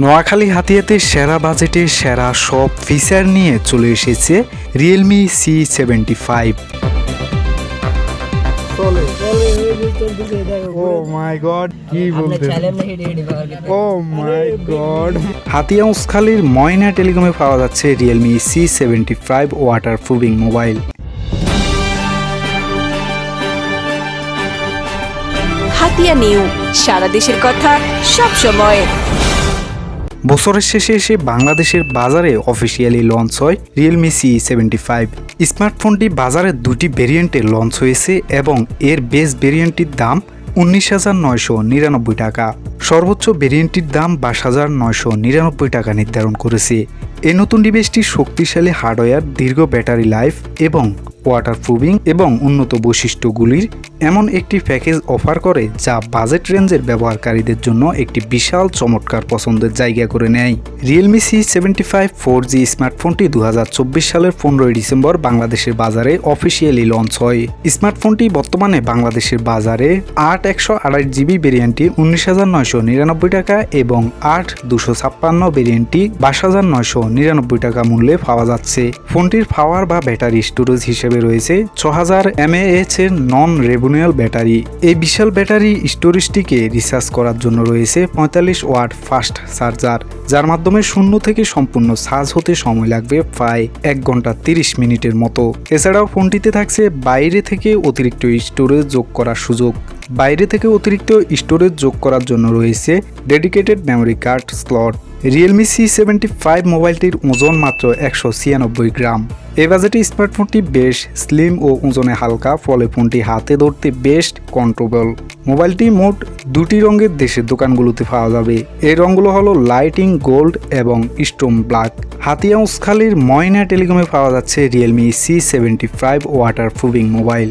নোয়াখালী হাতিয়াতে সেরা বাজেটে সেরা সব ফিচার নিয়ে চলে এসেছে Realme C seventy five oh my god কি বলতে ও মাই গড। হাতিয়া উসখালীর ময়না টেলিকমে পাওয়া যাচ্ছে Realme C seventy five waterproofing mobile Hatiya new সারা দেশের কথা সব সময়। বছরের শেষে এসে বাংলাদেশের বাজারে অফিসিয়ালি লঞ্চ হয় রিয়েলমি সি সেভেন্টি ফাইভ স্মার্টফোনটি বাজারে দুটি ভেরিয়েন্টে লঞ্চ হয়েছে এবং এর বেস ভেরিয়েন্টটির দাম উনিশ হাজার নয়শো নিরানব্বই টাকা। সর্বোচ্চ ভেরিয়েন্টটির দাম বাইশ হাজার নয়শো নিরানব্বই টাকা নির্ধারণ করেছে। এই নতুন ডিভাইসটি শক্তিশালী হার্ডওয়্যার, দীর্ঘ ব্যাটারি লাইফ এবং ওয়াটার প্রুফিং এবং উন্নত বৈশিষ্ট্যগুলির এমন একটি প্যাকেজ অফার করে যা বাজেট রেঞ্জের ব্যবহারকারীদের জন্য একটি বিশাল, চমৎকার পছন্দের জায়গা করে নেয়। Realme C seventy five four G স্মার্টফোনটি দু হাজার চব্বিশ সালের পনেরোই ডিসেম্বর বাংলাদেশের বাজারে অফিসিয়ালি লঞ্চ হয়। স্মার্টফোনটি বর্তমানে বাংলাদেশের বাজারে আট একশো আড়াই জিবি ভেরিয়েন্টটি উনিশ হাজার নয়শো নিরানব্বই টাকা এবং আট দুশো ছাপ্পান্ন ভেরিয়েন্টটি বাইশ হাজার নয়শো নিরানব্বই টাকা মূল্যে পাওয়া যাচ্ছে। ফোনটির পাওয়ার বা ব্যাটারি স্টোরেজ হিসেবে রয়েছে ছ হাজার এমএএচ এর নন রেবুনিয়াল ব্যাটারি। এই বিশাল ব্যাটারি স্টোরেজটিকে রিচার্জ করার জন্য রয়েছে পঁয়তাল্লিশ ওয়াট ফাস্ট চার্জার, যার মাধ্যমে শূন্য থেকে সম্পূর্ণ চার্জ হতে সময় লাগবে প্রায় এক ঘণ্টা তিরিশ মিনিটের মতো। এছাড়াও ফোনটিতে থাকছে বাইরে থেকে অতিরিক্ত স্টোরেজ যোগ করার সুযোগ। বাইরে থেকে অতিরিক্ত স্টোরেজ যোগ করার জন্য রয়েছে dedicated memory card slot. Realme C seventy five মোবাইলটির ওজন মাত্র একশো ছিয়ানব্বই গ্রাম। এই বাজেটে স্মার্টফোনটি বেশ স্লিম ও ওজনে হালকা, ফলে ফোনটি হাতে ধরতে বেশ কন্ট্রোবল মোবাইলটি মোট দুটি রঙের দেশের দোকানগুলোতে পাওয়া যাবে। এই রঙগুলো হলো লাইটিং গোল্ড এবং স্টোম ব্ল্যাক হাতিয়া উসখালীর ময়না টেলিকমে পাওয়া যাচ্ছে Realme C seventy five waterproofing mobile.